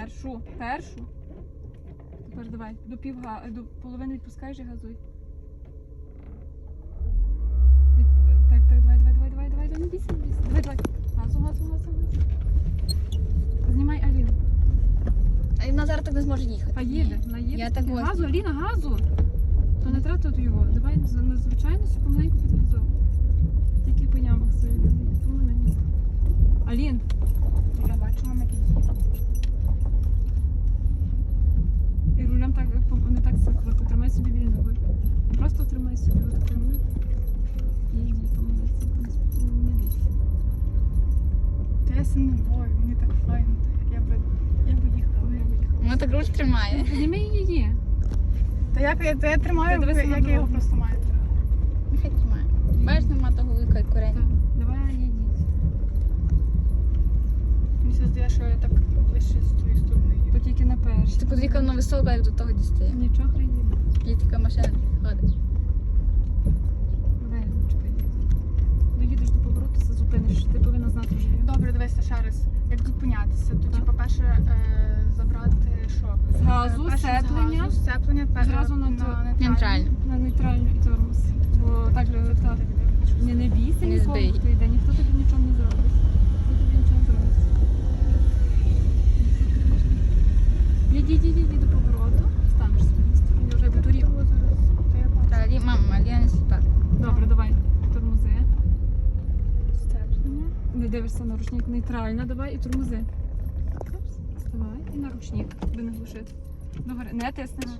Першу. Першу. Тепер давай. До пів га... до половини відпускаєш і газуй. Від... Так, так, давай, давай, давай, давай, давай, давай, не бійся, не бійся. Давай, давай. Газу, газу, газу, газу. Знімай Аліну. А вона зараз так не зможе їхати. А їде, вона їде. Я так ось. Газу, Аліна, газу. То не треба тут його. Давай звичайно собі помаленьку підгазовуй. Тільки по ямах. Помаленьку. Алін, Я бачу, мама їде. і рулем так пом- не так сильно. Тримай собі вільно. руль. Просто тримай собі от тримай. І йди помаленьку. Не бійся. Та я сильно бою, мені так файно. Я би, я би їхала, я би їхала. Вона так руль тримає. Підніми її. Та як я, та я тримаю, Ти дивися на як я його просто маю тримати. Нехай тримає. Бачиш, нема того вика Так, корення. давай їдіть. Мені все здає, що я так ближче з твоєї сторони їду. То тільки на першій. Ти подивіться, вона висока, як до того дістає. Нічого приїде. Є така машина ходить. Давай, чекай. Доїдеш до повороту, все зупиниш. Ти повинна знати вже. Дивися ще раз. Як зупинятися? То, Так. типу, перше, е, забрати що? З газу, перше з газу, сцеплення, Зразу на то- Нейтрально. на нейтральну і тормоз. Бо так, же, та, Не, не бійся Не нікого, збий. хто йде, ніхто тобі нічого не зробить. Ніхто тобі нічого не зробить. Їдь, їдь, їдь до повороту, станеш собі на стороні, вже буду рівно. Та я бачу. Та Лі, мама, Ліна не сліпа. Добре, давай, тормози. Сцеплення. Не дивишся на ручник нейтрально, давай і тормози. Вставай і на ручник, аби не глушити. Добре, не тиснеш.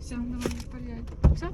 Все, давай, вперед. Все,